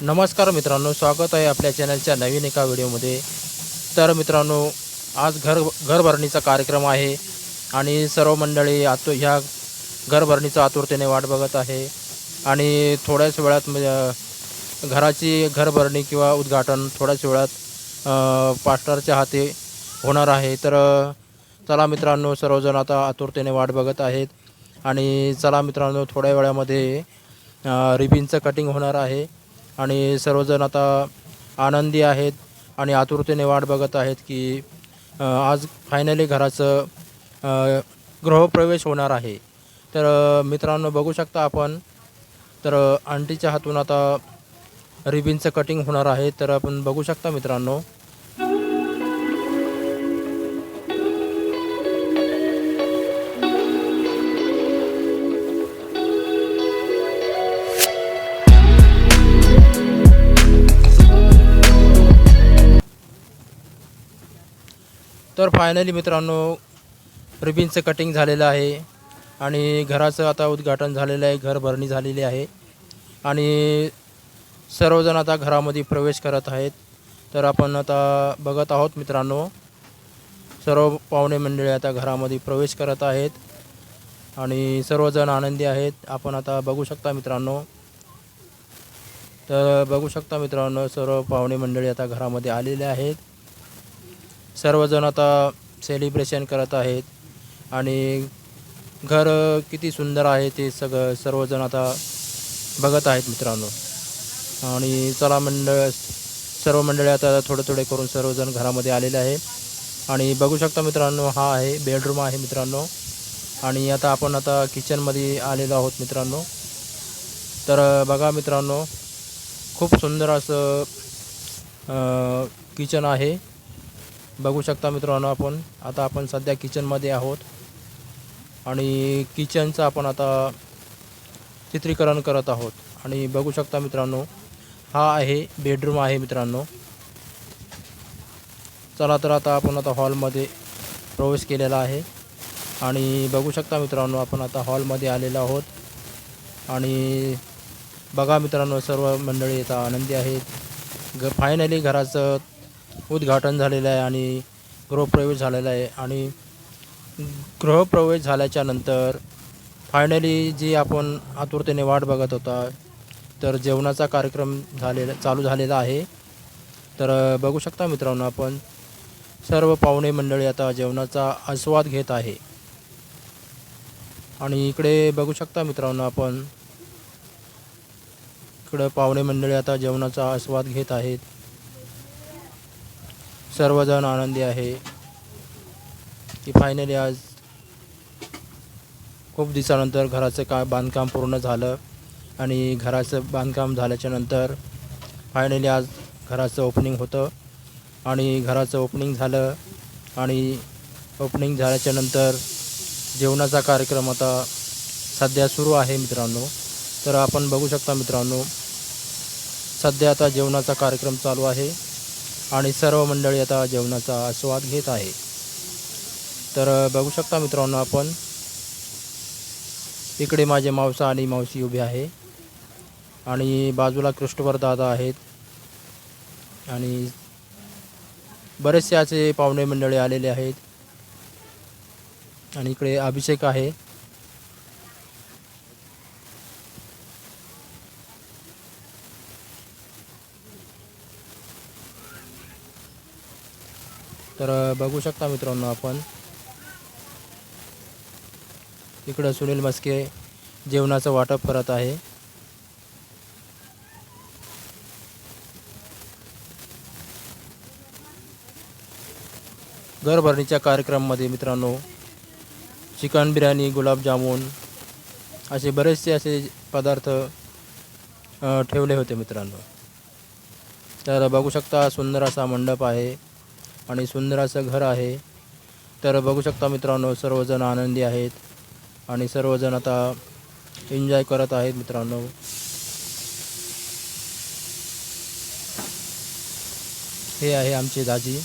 नमस्कार मित्रांनो स्वागत आहे आपल्या चॅनलच्या नवीन एका व्हिडिओमध्ये. तर मित्रांनो आज घर घरभरणीचा कार्यक्रम आहे आणि सर्व मंडळी आतु ह्या घरभरणीचा आतुरतेने वाट बघत आहे आणि थोड्याच वेळात घराची घरभरणी किंवा उद्घाटन थोड्याच वेळात पास्टरच्या हाती होणार आहे. तर चला मित्रांनो सर्वजण आता आतुरतेने वाट बघत आहेत आणि चला मित्रांनो थोड्या वेळामध्ये रिबिनचं कटिंग होणार आहे. आणि सर्वजण आता आनंदी आहेत आणि आतुरतेने वाट बघत आहेत की आज फायनली घराचं गृहप्रवेश होणार आहे. तर मित्रांनो बघू शकता आपण. तर आंटीच्या हातून आता रिबिनचं कटिंग होणार आहे. तर आपण बघू शकता मित्रांनो. तर फायनली मित्रांनो रिबिनचं कटिंग झालेलं आहे आणि घराचं आता उद्घाटन झालेलं आहे घर भरणी झालेली आहे. आणि सर्वजण आता घरामध्ये प्रवेश करत आहेत. तर आपण आता बघत आहोत मित्रांनो सर्व पाहुणे मंडळी आता घरामध्ये प्रवेश करत आहेत आणि सर्वजण आनंदी आहेत. आपण आता बघू शकता मित्रांनो तर बघू शकता मित्रांनो सर्व पाहुणे मंडळी आता घरामध्ये आलेले आहेत. सर्वजण आता सेलिब्रेशन करत आहेत. आणि घर किती सुंदर आहे ते सगळं सर्वजण आता बघत आहेत मित्रांनो. आणि चला मंडळ सर्व मंडळी आता थोडे थोडे करून सर्वजण घरामध्ये आलेले आहे. आणि बघू शकता मित्रांनो हा आहे बेडरूम आहे मित्रांनो. आणि आता आपण आता किचनमध्ये आलेलो आहोत मित्रांनो. तर बघा मित्रांनो खूप सुंदर असं किचन आहे. बघू शकता मित्रांनो आपण. आता आपण सध्या किचनमध्ये आहोत. आणि किचनचं आपण आता चित्रीकरण करत आहोत. आणि बघू शकता मित्रांनो हा आहे बेडरूम आहे मित्रांनो. चला तर आता आपण आता हॉलमध्ये प्रवेश केलेला आहे. आणि बघू शकता मित्रांनो आपण आता हॉलमध्ये आलेलो आहोत. आणि बघा मित्रांनो सर्व मंडळी आता आनंदी आहेत. ग फायनली घराचं उद्घाटन झालेलं आहे आणि गृहप्रवेश झालेला आहे. आणि गृहप्रवेश झाल्याच्यानंतर फायनली जी आपण आतुरतेने वाट बघत होता तर जेवणाचा कार्यक्रम झालेला चालू झालेला आहे. तर बघू शकता मित्रांनो आपण सर्व पाहुणे मंडळी आता जेवणाचा आस्वाद घेत आहे. आणि इकडे बघू शकता मित्रांनो आपण इकडं पाहुणे मंडळी आता जेवणाचा आस्वाद घेत आहेत. सर्वजण आनंदी आहे. की फायनली आज खूप दिवसानंतर घराचं का बांधकाम पूर्ण झालं. आणि घराचं बांधकाम झाल्याच्यानंतर फायनली आज घराचं ओपनिंग होतं. आणि घराचं ओपनिंग झालं. आणि ओपनिंग झाल्याच्यानंतर जेवणाचा कार्यक्रम आता सध्या सुरू आहे मित्रांनो. तर आपण बघू शकता मित्रांनो सध्या आता जेवणाचा कार्यक्रम चालू आहे. आणि सर्व मंडळी आता जेवणाचा आस्वाद घेत आहे. तर बघू शकता मित्रांनो आपण. इकडे माझे मावसा आणि मावशी उभी आहे. आणि बाजूला कृष्णवर दादा आहेत. आणि बरेचसे असे पाहुणे मंडळी आलेले आहेत. आणि इकडे अभिषेक आहे. तर बघू शकता मित्रांनो आपण. इकडं सुनील मस्के जेवणाचं वाटप करत आहे. घरभरणीच्या कार्यक्रमामध्ये मित्रांनो चिकन बिर्याणी गुलाबजामुन असे बरेचसे असे पदार्थ ठेवले होते मित्रांनो. तर बघू शकता सुंदर असा मंडप आहे. आणि सुंदर असं घर आहे. तर बघू शकता मित्रांनो सर्वजण आनंदी आहेत आणि सर्वजण आता एन्जॉय करत आहेत मित्रांनो. हे आहे आमचे दाजी.